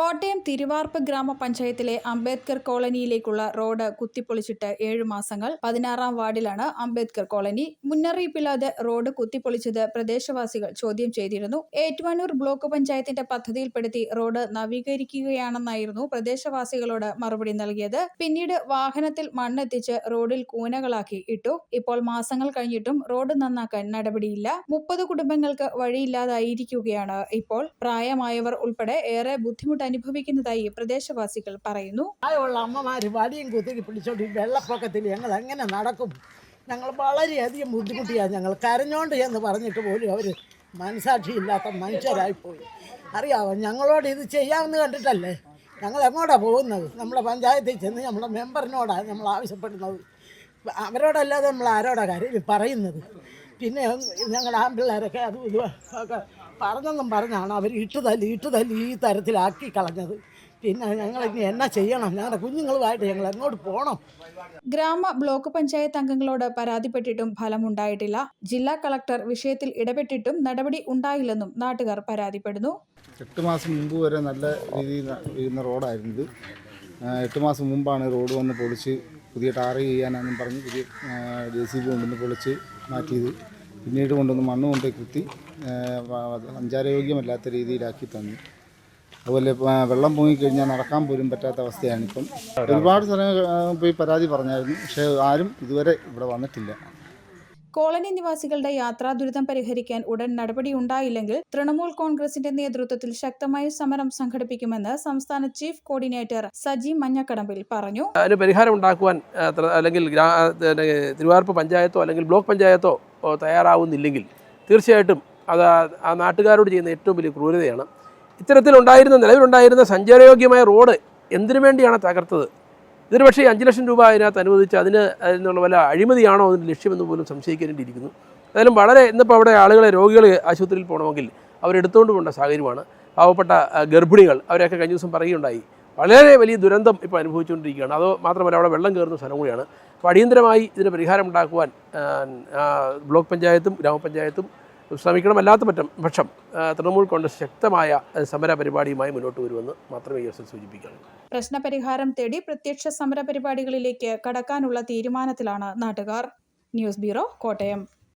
കോട്ടയം തിരുവാർപ്പ് ഗ്രാമപഞ്ചായത്തിലെ അംബേദ്കർ കോളനിയിലേക്കുള്ള റോഡ് കുത്തിപ്പൊളിച്ചിട്ട് ഏഴു മാസങ്ങൾ. പതിനാറാം വാർഡിലാണ് അംബേദ്കർ കോളനി. മുന്നറിയിപ്പില്ലാതെ റോഡ് കുത്തിപ്പൊളിച്ചത് പ്രദേശവാസികൾ ചോദ്യം ചെയ്തിരുന്നു. ഏറ്റുമാനൂർ ബ്ലോക്ക് പഞ്ചായത്തിന്റെ പദ്ധതിയിൽപ്പെടുത്തി റോഡ് നവീകരിക്കുകയാണെന്നായിരുന്നു പ്രദേശവാസികളോട് മറുപടി നൽകിയത്. പിന്നീട് വാഹനത്തിൽ മണ്ണെത്തിച്ച് റോഡിൽ കൂനകളാക്കി ഇട്ടു. ഇപ്പോൾ മാസങ്ങൾ കഴിഞ്ഞിട്ടും റോഡ് നന്നാക്കാൻ നടപടിയില്ല. മുപ്പത് കുടുംബങ്ങൾക്ക് വഴിയില്ലാതായിരിക്കുകയാണ് ഇപ്പോൾ. പ്രായമായവർ ഉൾപ്പെടെ ഏറെ ബുദ്ധിമുട്ട് അനുഭവിക്കുന്നതായി പ്രദേശവാസികൾ പറയുന്നു. പ്രായമുള്ള അമ്മമാർ വടിയും കുത്തിരി പിടിച്ചോണ്ട് വെള്ളപ്പൊക്കത്തിൽ ഞങ്ങൾ എങ്ങനെ നടക്കും? ഞങ്ങൾ വളരെയധികം ബുദ്ധിമുട്ടിയാണ് ഞങ്ങൾ കരഞ്ഞോണ്ട് എന്ന് പറഞ്ഞിട്ട് പോലും അവർ മനസാക്ഷിയില്ലാത്ത മനുഷ്യരായിപ്പോയി അറിയാവോ ഞങ്ങളോട് ഇത് ചെയ്യാമെന്ന് കണ്ടിട്ടല്ലേ? ഞങ്ങൾ എങ്ങോട്ടാണ് പോകുന്നത്? നമ്മളെ പഞ്ചായത്തിൽ ചെന്ന് നമ്മുടെ മെമ്പറിനോടാണ് നമ്മൾ ആവശ്യപ്പെടുന്നത്? അവരോടല്ലാതെ നമ്മൾ ആരോടാ കാര്യം? പറയുന്നത്. പിന്നെ ഞങ്ങളുടെ ആമ്പിള്ളേരൊക്കെ അതും ഇതും ഒക്കെ പറഞ്ഞെന്നും പറഞ്ഞാണ് അവർ ഇട്ട് തല്ലി ഇട്ട് തല്ലി ഈ തരത്തിലാക്കി കളഞ്ഞത്. പിന്നെ ഞങ്ങൾ ഇനി എന്നാ ചെയ്യണം? ഞങ്ങളുടെ കുഞ്ഞുങ്ങളുമായിട്ട് ഞങ്ങൾ എങ്ങോട്ട് പോകണം ഗ്രാമ ബ്ലോക്ക് പഞ്ചായത്ത് അംഗങ്ങളോട് പരാതിപ്പെട്ടിട്ടും ഫലമുണ്ടായിട്ടില്ല. ജില്ലാ കളക്ടർ വിഷയത്തിൽ ഇടപെട്ടിട്ടും നടപടി ഉണ്ടായില്ലെന്നും നാട്ടുകാർ പരാതിപ്പെടുന്നു. എട്ട് മാസം മുമ്പ് വരെ നല്ല രീതിയിൽ വീഴുന്ന റോഡായിരുന്നു ഇത് എട്ട് മാസം മുമ്പാണ് റോഡ് വന്ന് പൊളിച്ച് പുതിയ ടാർ ചെയ്യാനാണെന്നും പറഞ്ഞ് പുതിയ ജെ സി ബി കൊണ്ടുവന്ന് പൊളിച്ച് മാറ്റിയത്. പിന്നീട് കൊണ്ടുവന്ന് മണ്ണ് കൊണ്ട് കുത്തി സഞ്ചാരയോഗ്യമല്ലാത്ത രീതിയിലാക്കി തന്നു. അതുപോലെ വെള്ളം പൊങ്ങിക്കഴിഞ്ഞാൽ നടക്കാൻ പോലും പറ്റാത്ത അവസ്ഥയാണ് അവസ്ഥയാണിപ്പം. ഒരുപാട് സ്ഥലങ്ങൾ പോയി പരാതി പറഞ്ഞായിരുന്നു പക്ഷേ ആരും ഇതുവരെ ഇവിടെ വന്നിട്ടില്ല. കോളനി നിവാസികളുടെ യാത്രാ ദുരിതം പരിഹരിക്കാൻ ഉടൻ നടപടിയുണ്ടായില്ലെങ്കിൽ തൃണമൂൽ കോൺഗ്രസിന്റെ നേതൃത്വത്തിൽ ശക്തമായ സമരം സംഘടിപ്പിക്കുമെന്ന് സംസ്ഥാന ചീഫ് കോർഡിനേറ്റർ സജി മഞ്ഞക്കടമ്പിൽ പറഞ്ഞു. അതിന് പരിഹാരം ഉണ്ടാക്കുവാൻ അല്ലെങ്കിൽ തിരുവാർപ്പ് പഞ്ചായത്തോ അല്ലെങ്കിൽ ബ്ലോക്ക് പഞ്ചായത്തോ തയ്യാറാവുന്നില്ലെങ്കിൽ തീർച്ചയായിട്ടും അത് ആ- നാട്ടുകാരോട് ചെയ്യുന്ന ഏറ്റവും വലിയ ക്രൂരതയാണ്. ഇത്തരത്തിലുണ്ടായിരുന്ന നിലവിലുണ്ടായിരുന്ന സഞ്ചാരയോഗ്യമായ റോഡ് എന്തിനു വേണ്ടിയാണ് തകർത്തത്? ഇതിന് പക്ഷേ അഞ്ച് ലക്ഷം രൂപ അതിനകത്ത് അനുവദിച്ച് അതിന് അതിനുള്ള വല്ല അഴിമതിയാണോ അതിന്റെ ലക്ഷ്യമെന്ന് പോലും സംശയിക്കേണ്ടിയിരിക്കുന്നു. ഏതായാലും വളരെ ഇന്നിപ്പോൾ അവിടെ ആളുകളെ രോഗികൾ ആശുപത്രിയിൽ പോകണമെങ്കിൽ അവരെടുത്തുകൊണ്ട് പോകേണ്ട സാഹചര്യമാണ്. പാവപ്പെട്ട ഗർഭിണികൾ അവരെയൊക്കെ കഴിഞ്ഞ ദിവസം പറയുകയുണ്ടായി. വളരെ വലിയ ദുരന്തം ഇപ്പോൾ അനുഭവിച്ചുകൊണ്ടിരിക്കുകയാണ്. അത് മാത്രമല്ല അവിടെ വെള്ളം കയറുന്ന സ്ഥലം കൂടിയാണ്. അപ്പോൾ അടിയന്തരമായി ഇതിന് പരിഹാരം ഉണ്ടാക്കുവാൻ ബ്ലോക്ക് പഞ്ചായത്തും ഗ്രാമപഞ്ചായത്തും ശ്രമിക്കണം അല്ലാത്ത പറ്റം പക്ഷം തൃണമൂൽ കോൺഗ്രസ് ശക്തമായ സമര പരിപാടിയുമായി മുന്നോട്ട് വരുമെന്ന് മാത്രമേ ഈ അവസരം സൂചിപ്പിക്കാനുള്ളൂ പ്രശ്നപരിഹാരം തേടി പ്രത്യക്ഷ സമര പരിപാടികളിലേക്ക് കടക്കാനുള്ള തീരുമാനത്തിലാണ് നാട്ടുകാർ. News bureau Kottayam.